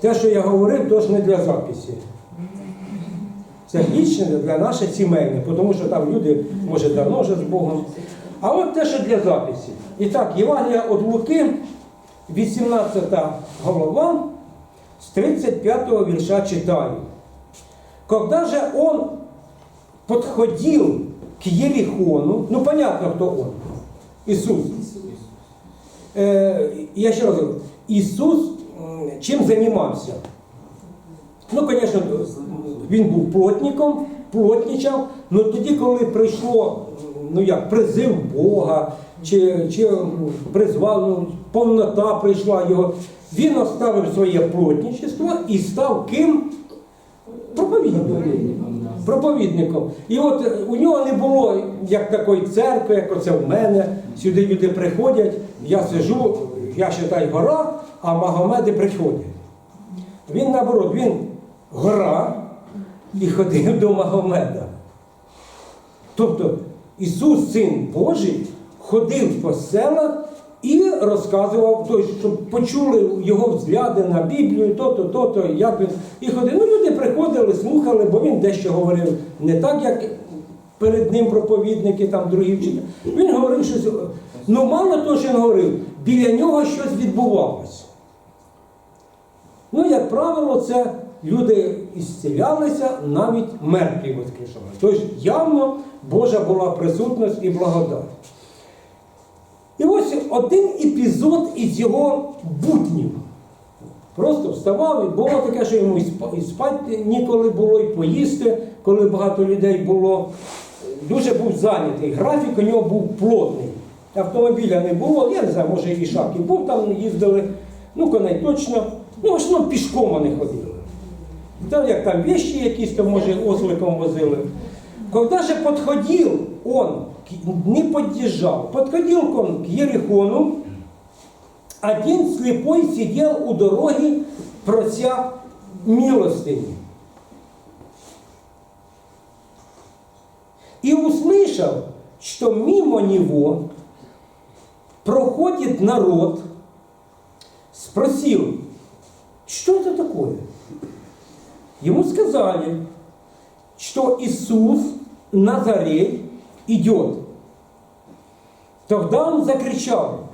Те, що я говорив, то ж не для записі. Це лічне для наше сімейне, тому що там люди, може, давно вже з Богом. А от те, що для записі. І так, Євангелія від Луки, 18 голова, з 35 вірша читаю. Когда же он подходил к Ерихону, ну понятно, кто он, Иисус. Э, я ще раз говорю, Ісус чим займався? Ну, звісно, він був плотником, плотничав, але тоді, коли прийшло ну як, призив Бога, чи, чи призвав, ну, повнота прийшла його, він оставив своє плотничество і став ким? Проповідником. Проповідником. І от е, у нього не було як такої церкви, як оце в мене. Сюди люди приходять, я сижу, я вважаю, гора, а Магомеди приходять. Він наоборот, він гора і ходив до Магомеда. Тобто Ісус, Син Божий, ходив по селах і розказував, тобто, щоб почули його взгляди на Біблію, то-то, то-то, як він. І ходив. Ну, люди приходили, слухали, бо він дещо говорив не так, як перед ним проповідники, там другі вчителі. Він говорив щось. Ну, мало того, що він говорив, біля нього щось відбувалося. Ну, як правило, це люди ісцілялися, навіть мертві воскрешали. Тобто явно Божа була присутність і благодать. І ось один епізод із його буднів. Просто вставав, і було таке, що йому і спати ніколи було, і поїсти, коли багато людей було. Дуже був зайнятий. Графік у нього був плотний Автомобіля не було, я не знаю, може і шапки був, там їздили, ну коней точно. Ну, в основному пішком вони ходили. Та як там вещи якісь, то може осликом возили. Когда же подходил он, к- не подъезжал, подходил он к Ерехону, один слепой сидел у дороги, прося милостыни. И услышал, что мимо него проходит народ, спросил, что это такое? Ему сказали, что Иисус Назарей идет. Тогда он закричал,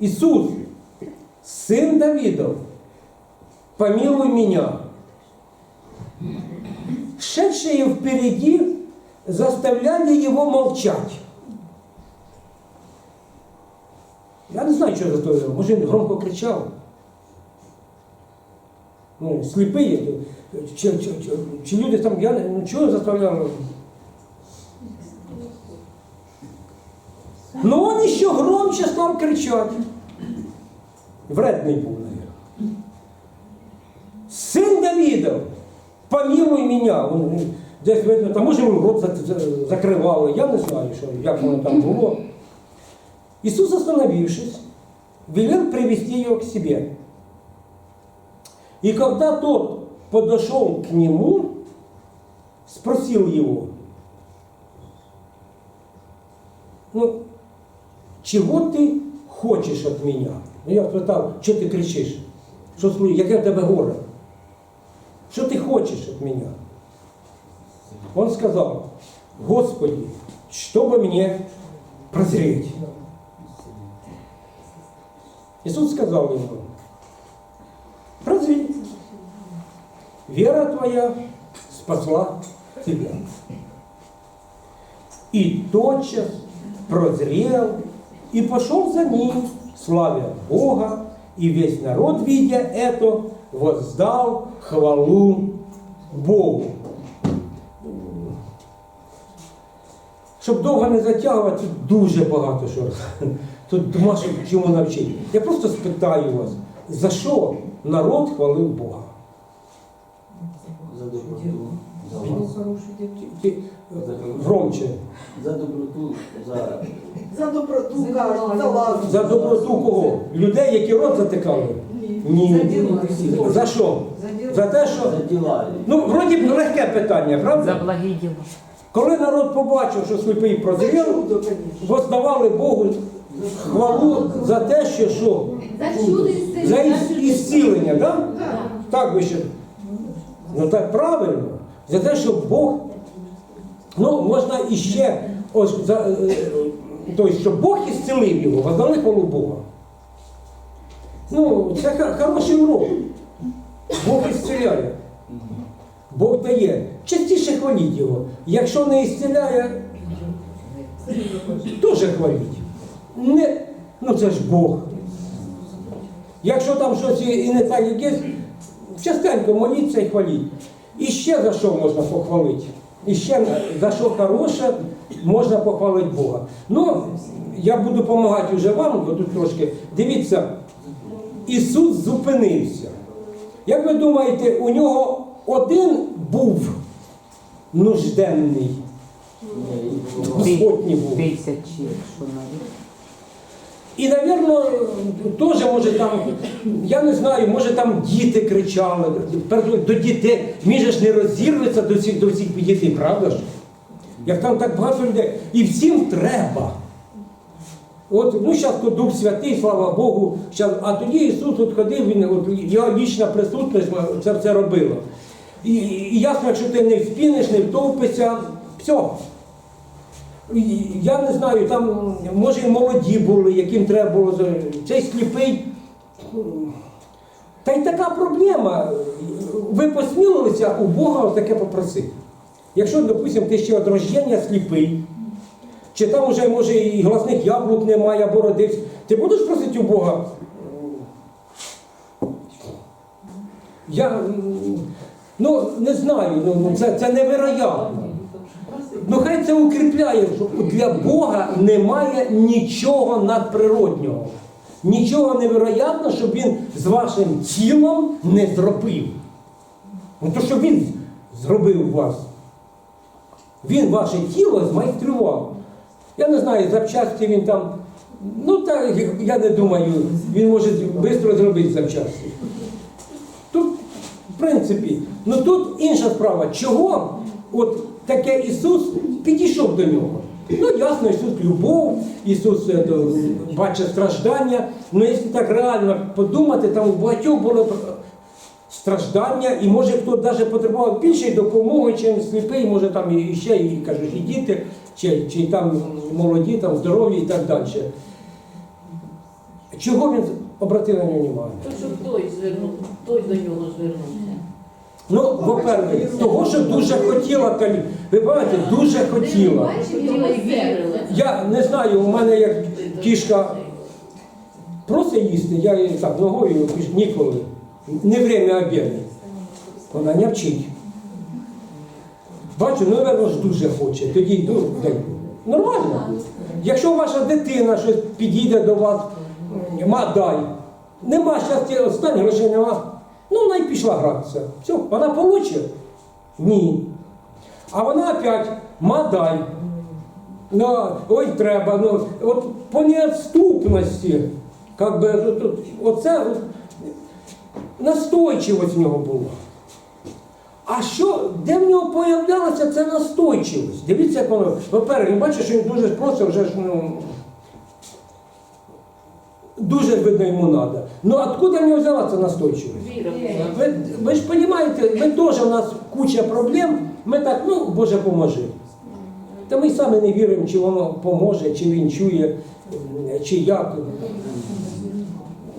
Иисус, сын Давидов, помилуй меня. Шедшие впереди заставляли его молчать. Я не знаю, що заставляли. Може, він громко кричав. Ну, сліпий. Чи, чи, чи, чи люди там, я не- ну чого заставляли? Но он еще громче стал кричать. Вредный был, наверное. Сын Давидов, помилуй меня. Он, десь видно, там може йому рот за- за- закривали, я не знаю, що, як воно там було. Иисус, остановившись, велел привести ее к себе. И когда тот подошел к нему, спросил его, ну, чего ты хочешь от меня? Ну, я спитав, що ти кричиш? Що слухай, яке в тебе горе? Що ти хочеш от меня? Он сказал, Господи, чтобы мне прозреть. Иисус сказал ему, прозри, вера твоя спасла тебя. И тотчас прозрел и пошел за ним, славя Бога, и весь народ, видя это, воздал хвалу Богу. Щоб довго не затягувати, тут дуже багато що. Тут нема чому навчити. Я просто спитаю вас, за що народ хвалив Бога? За доброту, за вас. За громче. За доброту, за За доброту За кажуть, за доброту. ласку. За доброту кого? Людей, які рот затикали? Ні. За. За що? За те, що. Ну, вроді б легке питання, За правда? благі діла. Коли народ побачив, що сліпий прозрів, воздавали Богу хвалу за те, що що? За ісцілення. Да? Так. так ви ще. Ну так правильно. За те, що Бог. Ну, можна іще, ось, за, е, тобто, щоб Бог ісцелив його, воздали хвалу Бога. Ну, це хороший урок. Бог ісцеляє. Бог дає. Частіше хваліть його. Якщо не ісцеляє, теж хваліть. Не, ну це ж Бог. Якщо там щось і не так якесь, частенько моліться і хваліть. І ще за що можна похвалити? І ще за що хороше можна похвалити Бога. Ну, я буду допомагати вже вам, бо тут трошки. Дивіться, Ісус зупинився. Як ви думаєте, у нього один був нужденний, не був. Тисячі, якщо навіть. І, напевно, теж може там, я не знаю, може там діти кричали, до дітей, він же ж не розірветься до всіх, до всіх дітей, правда ж? Як там так багато людей. І всім треба. От, ну, зараз тут Дух Святий, слава Богу, щас, а тоді Ісус от ходив, він, от, його вічна присутність це все робила. І, і ясно, якщо ти не вспінеш, не втовпишся, все. І Я не знаю, там може і молоді були, яким треба було цей сліпий. Та й така проблема. Ви посмілилися у Бога таке попросити. Якщо, допустимо, ти ще від рождення сліпий, чи там вже може і гласних яблук немає, або родився, ти будеш просити у Бога? Я ну, не знаю, ну, ну, це, це невероятно. Ну хай це укріпляє, що для Бога немає нічого надприроднього. Нічого невероятного, щоб він з вашим тілом не зробив. Ну то, що він зробив вас. Він ваше тіло змайстрував. Я не знаю, запчасті він там. Ну так, я не думаю, він може швидко зробити запчасті. В принципі, ну тут інша справа. Чого от таке Ісус підійшов до нього? Ну, ясно, Ісус любов, Ісус е, бачить страждання. Ну, якщо так реально подумати, там у багатьох було страждання, і може хто навіть потребував більшої допомоги, чим сліпий, може там і ще, і кажуть, і діти, чи, чи там молоді, там здорові і так далі. Чого він обратив на нього увагу? Щоб той звернув, той до нього звернувся. Ну, по-перше, того, що дуже хотіла Калі. Ви бачите, дуже хотіла. Я не знаю, у мене як кішка просить їсти, я її так ногою ніколи. Не время обіду. Вона не вчить. Бачу, ну, напевно, ж дуже хоче. Тоді даю. Нормально. Якщо ваша дитина щось підійде до вас, ма дай. Нема щастя, останніх грошей нема. Ну, вона й пішла гратися. Все, вона получить? Ні. А вона опять ма дай. Ну, ой, треба. Ну, от по неотступності, как би, от- оце настойчивість в нього була. А що, де в нього появлялася ця настойчивість? Дивіться, як воно. По-перше, він бачить, що він дуже просто вже ж, ну. Дуже видно йому треба. Ну откуда в нього взяла ця настойчивість? Ви, ви ж розумієте, ми теж у нас куча проблем, ми так, ну, Боже, поможи. Та ми самі не віримо, чи воно поможе, чи він чує, чи як.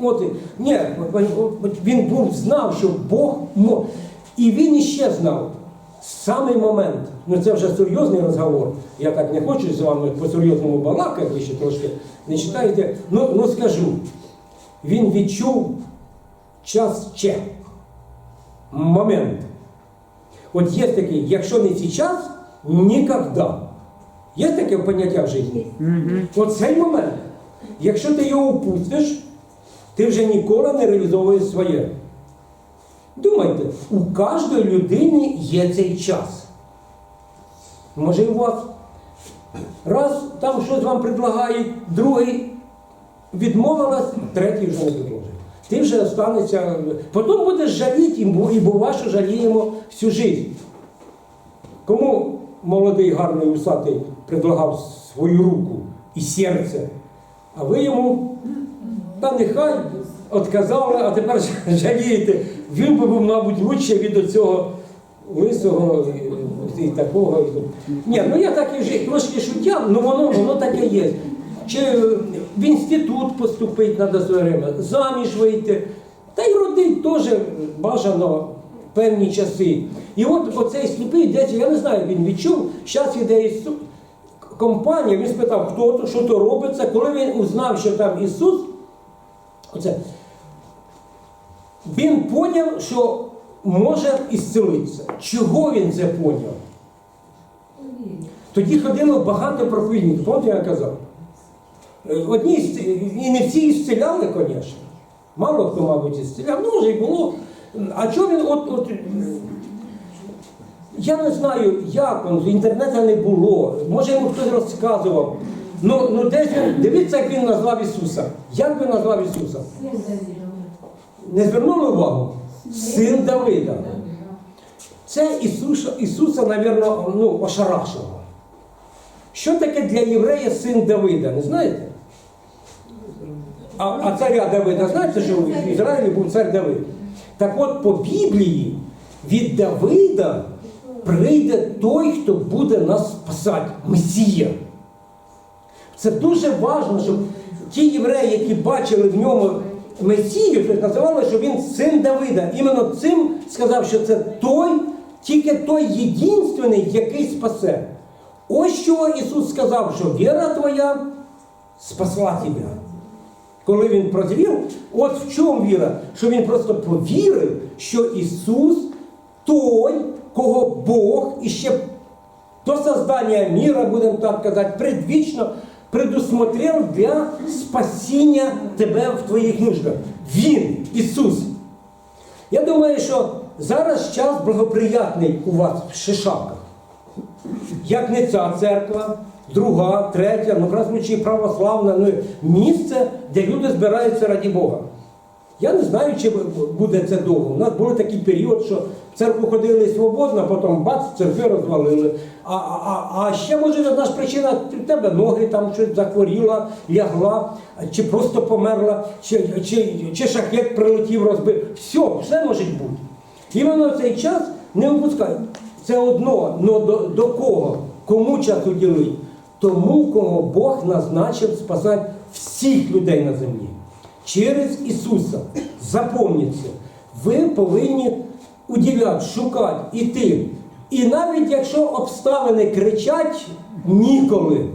От, ні, він був знав, що Бог мо. І він іще знав. Самий момент, ну це вже серйозний розговор. Я так не хочу з вами по-серйозному балакати, ще трошки не читаєте. Ну, ну скажу, він відчув час че. Момент. От є такий, якщо не сейчас, ніколи. Є таке поняття в житті? От цей момент. Якщо ти його упустиш, ти вже ніколи не реалізовуєш своє. Думайте, у кожної людини є цей час. Може, і у вас раз там щось вам предлагають, другий відмовилась, третій вже не предложить. Ти вже останешся. Потім будеш жаліти, і бува, що жаліємо всю життя. Кому молодий гарний усатий предлагав свою руку і серце, а ви йому, та нехай, отказали, а тепер жалієте. він би був, мабуть, лучше від оцього лисого і, і такого. Ні, ну я так і вже трошки шутя, ну воно, воно таке є. Чи в інститут поступити треба своє время, заміж вийти. Та й родить теж бажано певні часи. І от оцей сліпий десь, я не знаю, він відчув, зараз іде Ісус, компанія, він спитав, хто то, що то робиться. Коли він узнав, що там Ісус, оце, він поняв, що може ісцелитися. Чого він це поняв? Тоді ходило багато проповідників, пам'ятаєте, я казав. Е, Одні і не всі ісціляли, звісно. Мало хто, мабуть, ісціляв. Ну, може і було. А чого він от, от я не знаю, як він, інтернету не було. Може йому хтось розказував. Ну, ну десь він, дивіться, як він назвав Ісуса. Як він назвав Ісуса? Не звернули увагу? Син Давида. Це Ісуса, Ісуса, напевно, ну, ошарашило. Що таке для єврея син Давида? Не знаєте? А, а царя Давида, знаєте, що в Ізраїлі був цар Давид? Так от по Біблії від Давида прийде той, хто буде нас спасати, Месія. Це дуже важливо, щоб ті євреї, які бачили в ньому Месію, то називали, що він син Давида. Іменно цим сказав, що це той, тільки той єдинственний, який спасе. Ось що Ісус сказав, що віра твоя спасла тебе. Коли він прозрів, от в чому віра? Що він просто повірив, що Ісус той, кого Бог іще до создання міра, будемо так казати, предвічно предусмотрел для спасіння тебе в твоїх нуждах. Він, Ісус. Я думаю, що зараз час благоприятний у вас в Шишаках. Як не ця церква, друга, третя, ну в случаї православна, ну місце, де люди збираються раді Бога. Я не знаю, чи буде це довго. У нас був такий період, що церкву ходили свободно, потім бац, церкви розвалили. А, а, а ще може одна ж причина, в тебе ноги там щось захворіла, лягла, чи просто померла, чи, чи, чи шахет прилетів, розбив. Все, все може бути. Іменно цей час не опускай. Це одно, но до, до кого? Кому час уділить? Тому, кого Бог назначив спасати всіх людей на землі. Через Ісуса. Запомніться, ви повинні уділяти, шукати, іти. І навіть якщо обставини кричать ніколи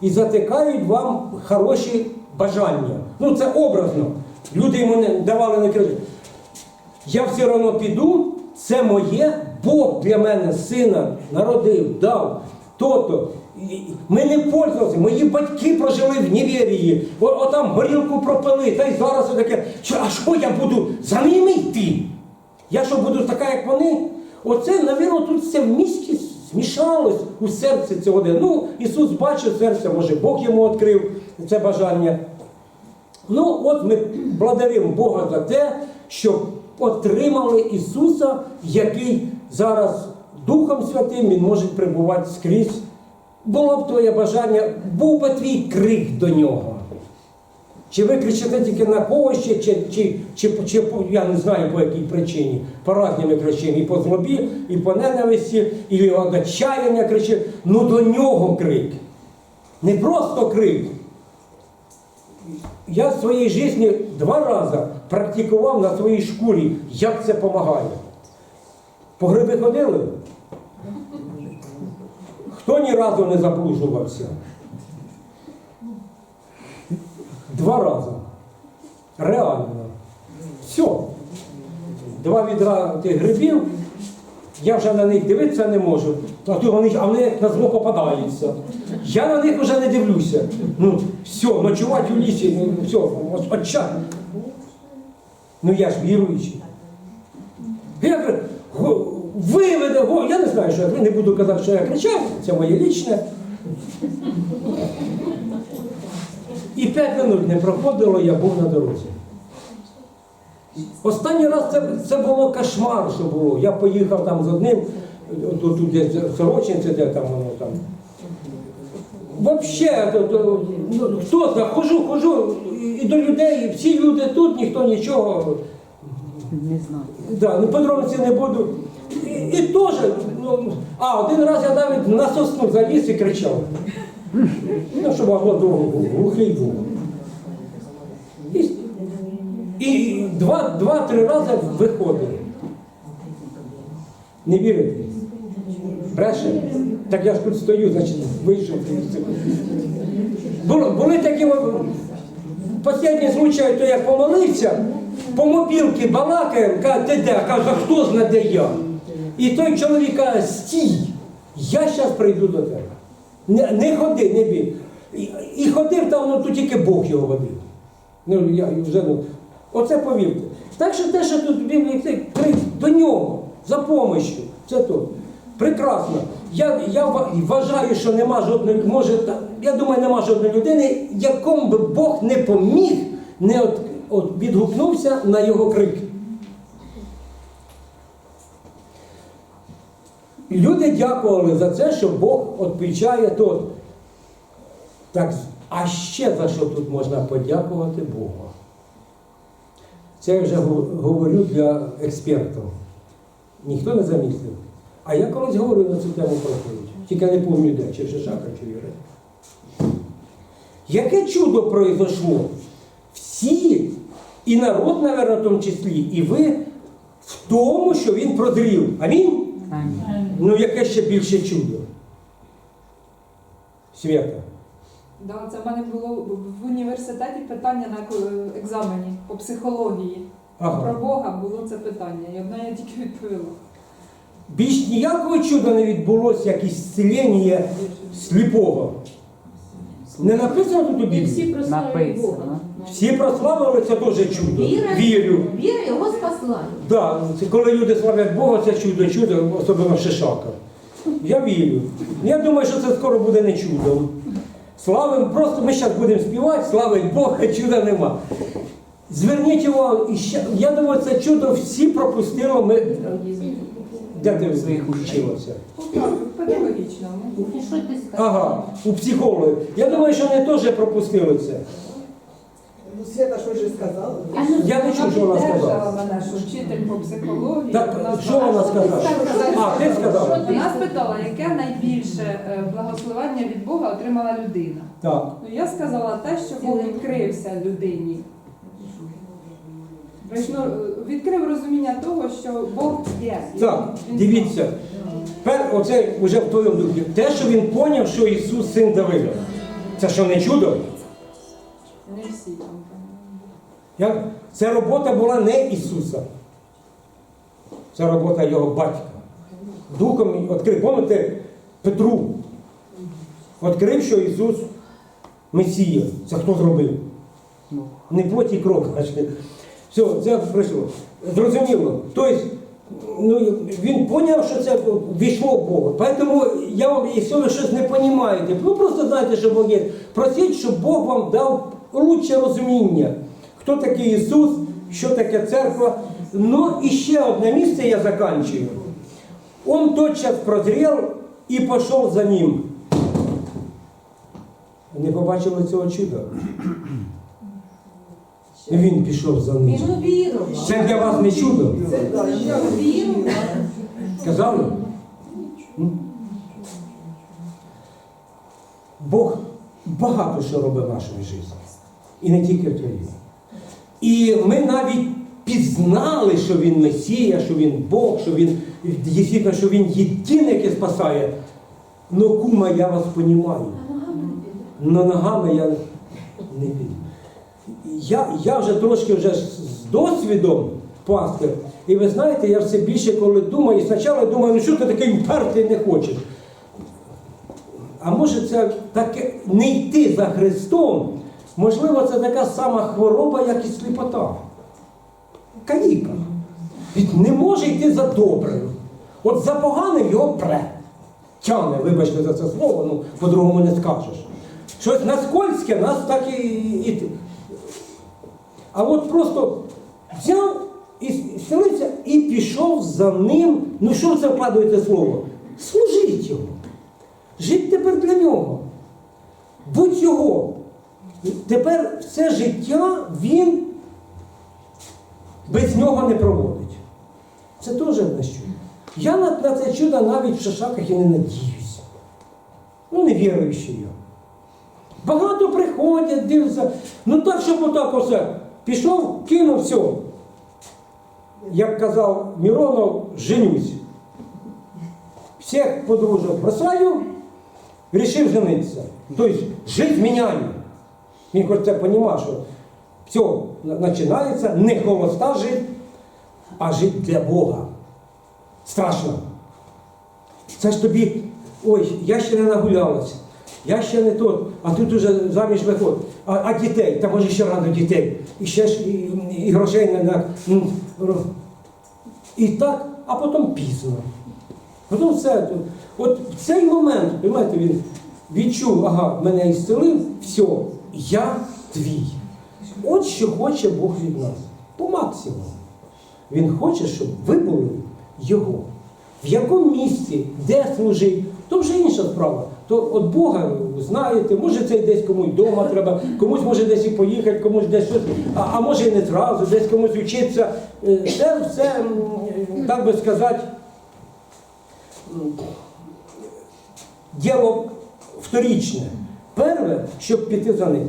і затикають вам хороші бажання. Ну це образно. Люди йому не давали не кричати. Я все одно піду, це моє, Бог для мене сина народив, дав то-то. Ми не пользувалися, мої батьки прожили в невірії, О, о, горілку пропили, та й зараз таке, а що я буду за ними йти? Я що буду така, як вони? Оце, навірно, тут все в місті змішалось у серці цього. Ну, Ісус бачив серце, може Бог йому відкрив це бажання. Ну, от ми благодаримо Бога за те, що отримали Ісуса, який зараз Духом Святим Він може прибувати скрізь. Було б твоє бажання, був би твій крик до нього. Чи ви кричите тільки на когось, чи, чи, чи, чи, чи я не знаю по якій причині, по різним причинам, і по злобі, і по ненависті, і від отчаяння кричить. Ну до нього крик. Не просто крик. Я в своїй житті два рази практикував на своїй шкурі, як це допомагає. По гриби ходили? Хто ні разу не заблужувався? Два рази. Реально. Все. Два відра тих грибів. Я вже на них дивитися не можу. А то вони, а вони на зло попадаються. Я на них вже не дивлюся. Ну, все, ночувати у лісі, ну все, от- Ну я ж віруючий. Я кажу, виведе, го, я не знаю, що я не буду казати, що я кричав, це моє лічне. І п'ять минут не проходило, я був на дорозі. Останній раз це, це було кошмар, що було. Я поїхав там з одним, тут, десь сорочинці, де там воно там. То, ну, хто знає, хожу, хожу і до людей, всі люди тут, ніхто нічого. Не знаю. Да, ну подробиці не буду. І, і теж, ну, а один раз я навіть на сосну заліз і кричав. Ну, щоб могло довго глухий був. І, і два- два-три рази виходив. Не вірите? Бреше? Так я ж тут стою, значить, вийшов. Були, були такі Останній случай, то я помолився, по мобілки балакаємо, каже, ти де? Каже, хто знає, де я? І той чоловік каже, стій, я зараз прийду до тебе. Не, не ходи, не бій. І, і ходив там, ну тут тільки Бог його водив. Ну, я вже, ну, оце повірте. Так що те, що тут Біблії до нього, за помощю, це то. Прекрасно. Я, я вважаю, що нема жодної, може, я думаю, нема жодної людини, якому би Бог не поміг, не от, от відгукнувся на його крик. І люди дякували за це, що Бог відповідає то. Так, а ще за що тут можна подякувати Богу? Це я вже говорю для експертів. Ніхто не заміслив. А я колись говорив на цю тему проповідь. Тільки не пам'ятаю, де, чи Шишака, чи в Юрі. Яке чудо произошло? Всі, і народ, мабуть, в тому числі, і ви в тому, що він прозрів. Амінь? Амінь. Ну яке ще більше чудо? Свята. Да, це в мене було в університеті питання на е, екзамені по психології. Про Бога було це питання, і одне я тільки відповіла. Більш ніякого чуда не відбулося, як ісцілення сліпого. Не написано тут у всі Біблії? Написано. Всі прославили це теж чудо. Віра, Вірю. віра його спасла. Да, це коли люди славлять Бога, це чудо, чудо, особливо Шишака. Я вірю. Я думаю, що це скоро буде не чудом. Славим, просто ми зараз будемо співати, славить Бога, чуда нема. Зверніть увагу, і ще, я думаю, це чудо всі пропустили. Ми, де ти Своїх вчилася? Ну, педагогічно. Ага, у психологів. Я думаю, що вони теж пропустили це. Ну, Света щось же сказала. Ну, Я не чув, що вона сказала. мене, що вчитель по психології. Так, вона що вона сказала? А, ти сказала? Вона спитала, яке найбільше е, благословення від Бога отримала людина. Так. Ну я сказала те, що Бог відкрився людині. Ну, відкрив розуміння того, що Бог є. Так, Він- дивіться. Пер, оце вже в твоєму духі. Те, що він поняв, що Ісус син Давида. Це що не чудо? Не всі там. Як? Це робота була не Ісуса. Це робота його батька. Духом відкрив. Пам'ятаєте Петру. Відкрив, що Ісус Месія. Це хто зробив? Не плоті кров. Все, це прийшло. Зрозуміло. Тобто, ну, він зрозумів, що це війшло в Бога. Тому я вам, якщо ви щось не розумієте, ну просто знайте, що Бог є. Просіть, щоб Бог вам дав лучше розуміння, хто такий Ісус, що таке церква. Ну і ще одне місце я заканчую. Он тотчас прозрел і пішов за ним. Не побачили цього чуда? І він пішов за ним. Він увірував. Це для вас не чудо. Казали? Бог багато що робить в нашій житті. І не тільки в твоїй. І ми навіть пізнали, що він Месія, що він Бог, що він дійсно, що він єдиний, який спасає. Ну, кума, я вас понімаю. Но ногами я не піду. Я, я вже трошки вже з досвідом пастир. І ви знаєте, я все більше коли думаю, і спочатку думаю, ну що ти такий упертий не хочеш. А може це таке не йти за Христом, можливо, це така сама хвороба, як і сліпота. Каліка. Він не може йти за добрим. От за поганим його пре. Тяне, вибачте за це слово, ну по-другому не скажеш. Щось на скользке нас так і. і... А от просто взяв і селився і пішов за ним. Ну що це вкладуєте слово? Служіть йому. Жить тепер для нього. Будь його. Тепер все життя він без нього не проводить. Це теж одне чудо. Я на, на це чудо навіть в шашаках і не надіюся. Ну, не віруючий я. Багато приходять, дивляться. Ну так, щоб отак оце. Пішов, кинув все. Як казав Миронов, женюсь. Всіх подружок бросаю, вирішив женитися. Тобто життя міняє. Він хоч це розуміє, що все починається не холоста жити, а жити для Бога. Страшно. Це ж тобі, ой, я ще не нагулялася, я ще не тот, а тут уже заміж виход. А, а дітей, та може ще рано дітей. І ще ж і, і грошей не на. І так, а потім пізно. Потім все. От в цей момент, розумієте, він відчув, ага, мене ісцелив, все, я твій. От що хоче Бог від нас. По максимуму. Він хоче, щоб ви були Його. В якому місці, де служить, то вже інша справа. То от Бога знаєте, може це десь комусь вдома треба, комусь може десь і поїхати, комусь десь щось, а, а може і не зразу, десь комусь вчитися. Е, Це все, так би сказати, діло вторічне. Перше, щоб піти за ним.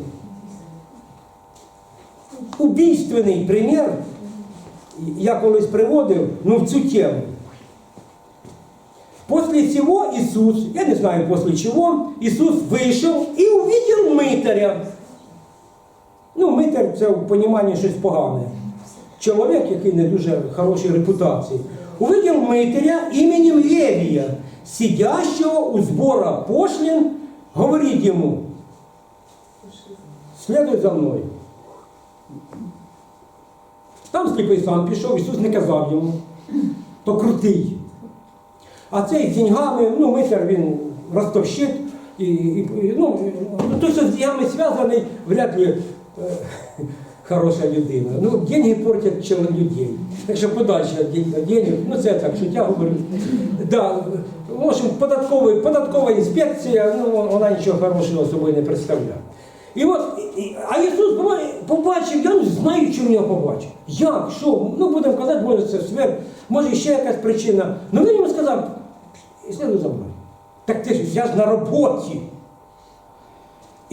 Убійственний примір я колись приводив ну, в цю тему. После цього Ісус, я не знаю после чого, Ісус вийшов і увидел митаря. Ну, митар це в поніманні щось погане. Чоловік, який не дуже хорошій репутації. Увидел митаря іменем Левія, сидящого у збора пошлін, говорить йому, слідуй за мною. Там сліпий сам пішов, Ісус не казав йому, то крутий. А цей з деньгами, ну, митер він ростовщик, і, і, ну, ну, той, що з деньгами зв'язаний, вряд ли е, хороша людина. Ну, деньги портять людей. Так що подальше денег, ну це так, що я говорю. Да, в общем, податковий, податкова інспекція, ну, вона нічого хорошого собою не представляє. І от, а Ісус побачив- я не знаю, чому його побачив. Як, що? Ну, будемо казати, може це смерть, може ще якась причина. Ну він йому сказав, слідуй за мною. Так ти ж, я ж на роботі.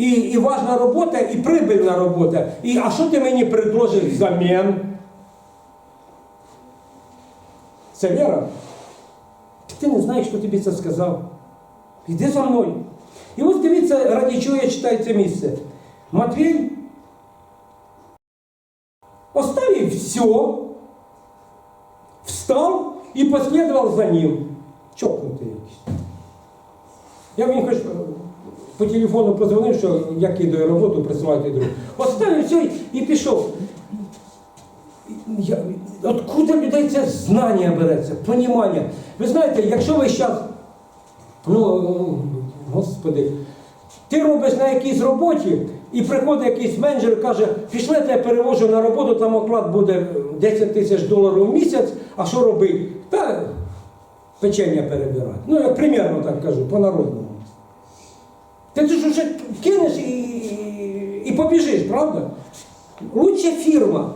І, і важна робота, і прибильна робота. І, а що ти мені предложиш взамін? Це віра. Ти не знаєш, хто тобі це сказав. Іди за мною. І ось дивіться, раді чого я читаю це місце. Матвій оставив все, встав і послідував за ним. Чокнутий якийсь. Я мені хоч по телефону позвонив, що я кидаю роботу, присилайте другу. Оставив все і пішов. Я, откуда людей це знання береться, понімання? Ви знаєте, якщо ви зараз, ну, господи, ти робиш на якійсь роботі, і приходить якийсь менеджер і каже, пішли, я перевожу на роботу, там оклад буде 10 тисяч доларів в місяць, а що робити? Та печення перебирати. Ну, я примерно так кажу, по-народному. Ти ж вже кинеш і, і побіжиш, правда? Лучше фірма,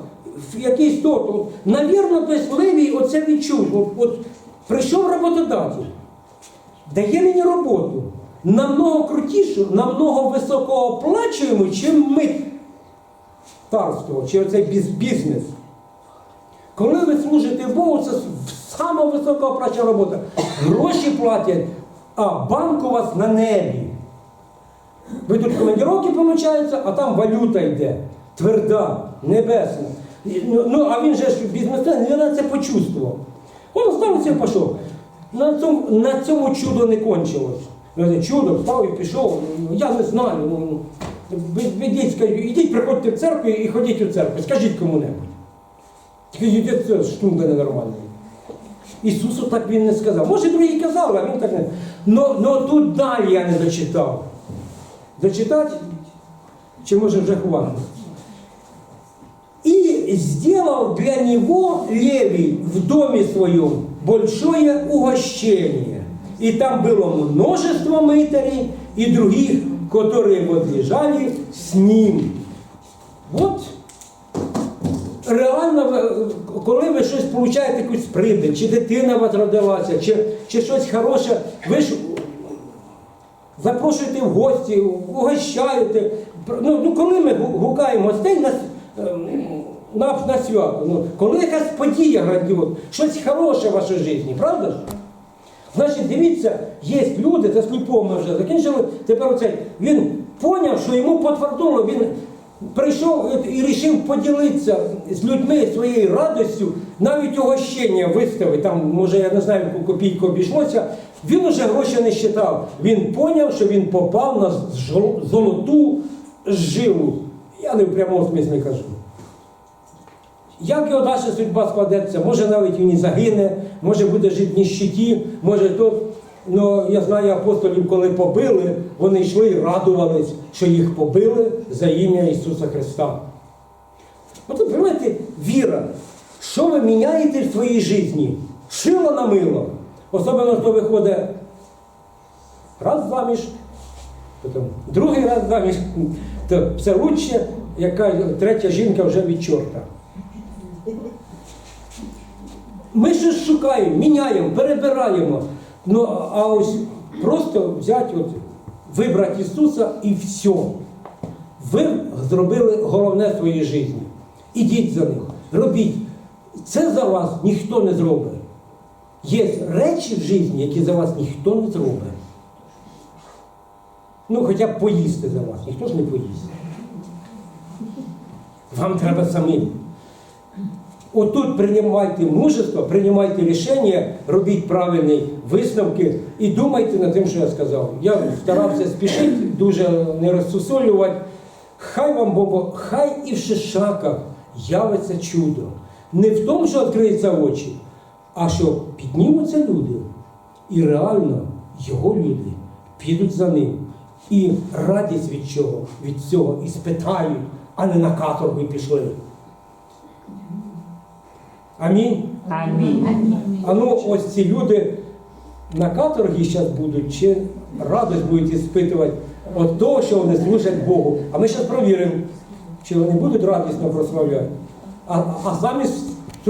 в якийсь тот, от, навірно, десь левій оце відчув. От, от прийшов роботодатель, дає мені роботу намного крутішу, намного високооплачуємо, чим ми тарство, чи оцей бізнес. Коли ви служите Богу, це сама високооплачена робота. Гроші платять, а банк у вас на небі. Ви тут командировки получаються, а там валюта йде. Тверда, небесна. Ну, ну, а він же ж бізнесмен, він це почувствував. Він встав і пішов. На цьому, на цьому чудо не кончилось. Ну, Чудо, встав і пішов. Ну, Я не знаю. Ну, ви ідіть, приходьте в церкву і ходіть у церкву. Скажіть кому-небудь. Йдіть, це штунка ненормальна. Ісусу так він не сказав. Може, другі казали, а він так не. Но, но тут далі я не дочитав Дочитать? Чи може вже хватить? И сделал для него Левий в доме своем большое угощение. И там было множество мытарей и других, которые возлежали с ним. Вот реально, ви- коли ви щось получаєте якусь прибиль, чи дитина у вас родилася, чи, чи щось хороше, ви ж запрошуєте в гості, угощаєте. Ну, ну коли ми гукаємо гостей на, ем, на, на свято, ну, коли якась подія грандіозна, щось хороше в вашій житті, правда ж? Значить, дивіться, є люди, це сліпо ми вже закінчили. Тепер оцей, він поняв, що йому потвердило, він прийшов і вирішив поділитися з людьми своєю радістю, навіть угощення виставити, там, може, я не знаю, яку копійку обійшлося. Він уже гроші не считав. Він поняв, що він попав на золоту жилу. Я не в прямому смислі кажу. Як його далі судьба складеться, може навіть він і загине, може буде жити в ніщиті, може тут. Ну, я знаю апостолів, коли побили, вони йшли і радувались, що їх побили за ім'я Ісуса Христа. От ви розумієте, віра. Що ви міняєте в своїй житті? Шило на мило. Особливо, хто виходить раз заміж, потім другий раз заміж, то все лучше, яка третя жінка вже від чорта. Ми щось шукаємо, міняємо, перебираємо. Ну, а ось просто взяти, от, вибрати Ісуса і все. Ви зробили головне в своїй житті. Ідіть за ним, робіть. Це за вас ніхто не зробить. Є речі в житті, які за вас ніхто не зробить. Ну, хоча б поїсти за вас, ніхто ж не поїсть. Вам треба самим. Отут приймайте мужество, приймайте рішення, робіть правильні висновки і думайте над тим, що я сказав. Я старався спішити, дуже не розсусолювати. Хай вам Бог, хай і в шишаках явиться чудо. Не в тому, що відкриються очі, а що піднімуться люди, і реально його люди підуть за ним. І радість від чого, від цього і спитають, а не на каторгу і пішли. Амінь. Амінь. А ну ось ці люди на каторгі зараз будуть, чи радість будуть іспитувати від того, що вони служать Богу. А ми зараз провіримо, чи вони будуть радісно прославляти. А, а замість